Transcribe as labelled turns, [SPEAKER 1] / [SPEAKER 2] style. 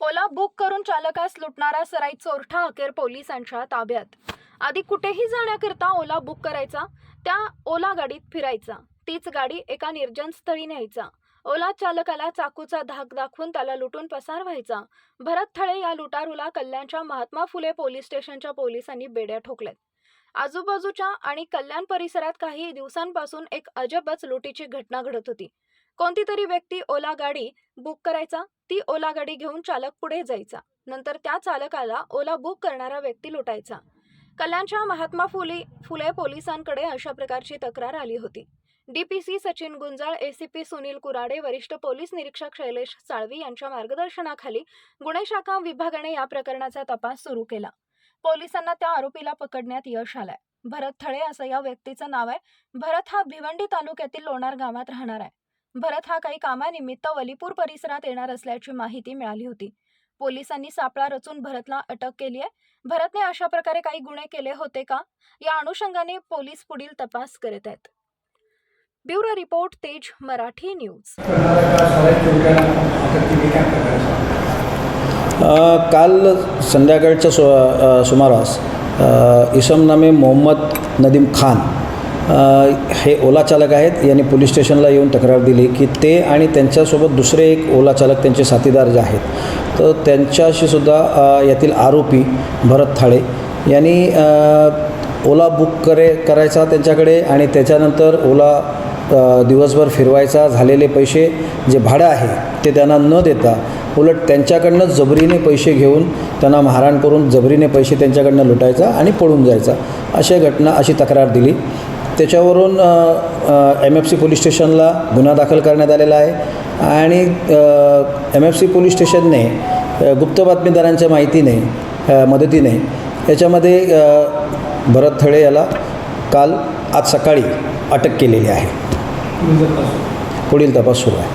[SPEAKER 1] ओला book करून चालकास लुटणारा सराई चोरठा अखेर पोलिसांच्या ताब्यात. आधी कुठेही जाण्याकरता ओला बुक करायचा त्या ओला गाडीत फिरायचा. तीच गाडी एका निर्जन स्थळी न्यायचा. ओला चालकाला चाकूचा धाक दाखवून त्याला लुटून पसार व्हायचा. भरत थळे या लुटारूला कल्याणच्या महात्मा फुले पोलीस स्टेशनच्या पोलिसांनी बेड्या ठोकल्यात. आजूबाजूच्या आणि कल्याण परिसरात काही दिवसांपासून एक अजबच लुटीची घटना घडत होती. कोणती तरी व्यक्ती ओला गाडी बुक करायचा ती ओला गाडी घेऊन चालक पुढे जायचा. नंतर त्या चालकाला ओला बुक करणारा व्यक्ती लुटायचा. कल्याणच्या महात्मा फुले फुले पोलिसांकडे अशा प्रकारची तक्रार आली होती. डीपीसी सचिन गुंजाळ एसीपी सुनील कुराडे वरिष्ठ पोलीस निरीक्षक शैलेश साळवी यांच्या मार्गदर्शनाखाली गुन्हे शाखा विभागाने या प्रकरणाचा तपास सुरू केला. पोलिसांना त्या आरोपीला पकडण्यात यश आलंय. भरत थळे असं या व्यक्तीचं नाव आहे. भरत हा भिवंडी तालुक्यातील लोणार गावात राहणार आहे. भरत हा काही कामानिमित्त वलीपूर परिसरात येणार असल्याची माहिती मिळाली होती. पोलिसांनी सापळा रचून भरतला अटक केली आहे भरतने अशा प्रकारे काही गुन्हे केले होते का? या अनुषंगाने पोलीस पुढील तपास करत आहेत. ब्युरो रिपोर्ट तेज मराठी न्यूज.
[SPEAKER 2] काल संध्याकाळच्या सु सुमारास इसम नामे मोहम्मद नदीम खान हे ओला चालक आहेत. यांनी पोलीस स्टेशनला येऊन तक्रार दिली की ते आणि त्यांच्यासोबत दुसरे एक ओला चालक त्यांचे साथीदार जे आहेत तर त्यांच्याशी सुद्धा यातील आरोपी भरत थाळे यांनी ओला बुक करे करायचा त्यांच्याकडे आणि त्याच्यानंतर ओला दिवसभर फिरवायचा झालेले पैसे जे भाडं आहे ते त्यांना न देता उलट त्यांच्याकडनं जबरीने पैसे घेऊन त्यांना मारहाण करून जबरीने पैसे त्यांच्याकडनं लुटायचा आणि पळून जायचा अशा घटना अशी तक्रार दिली. त्याच्यावरून एम एफ सी पोलीस स्टेशनला गुन्हा दाखल करण्यात आलेला आहे. आणि एम एफ सी पोलीस स्टेशनने गुप्त बातमीदारांच्या माहितीने मदतीने याच्यामध्ये भरत थळे याला काल आज सकाळी अटक केलेली आहे. पुढील तपास सुरू. आहे.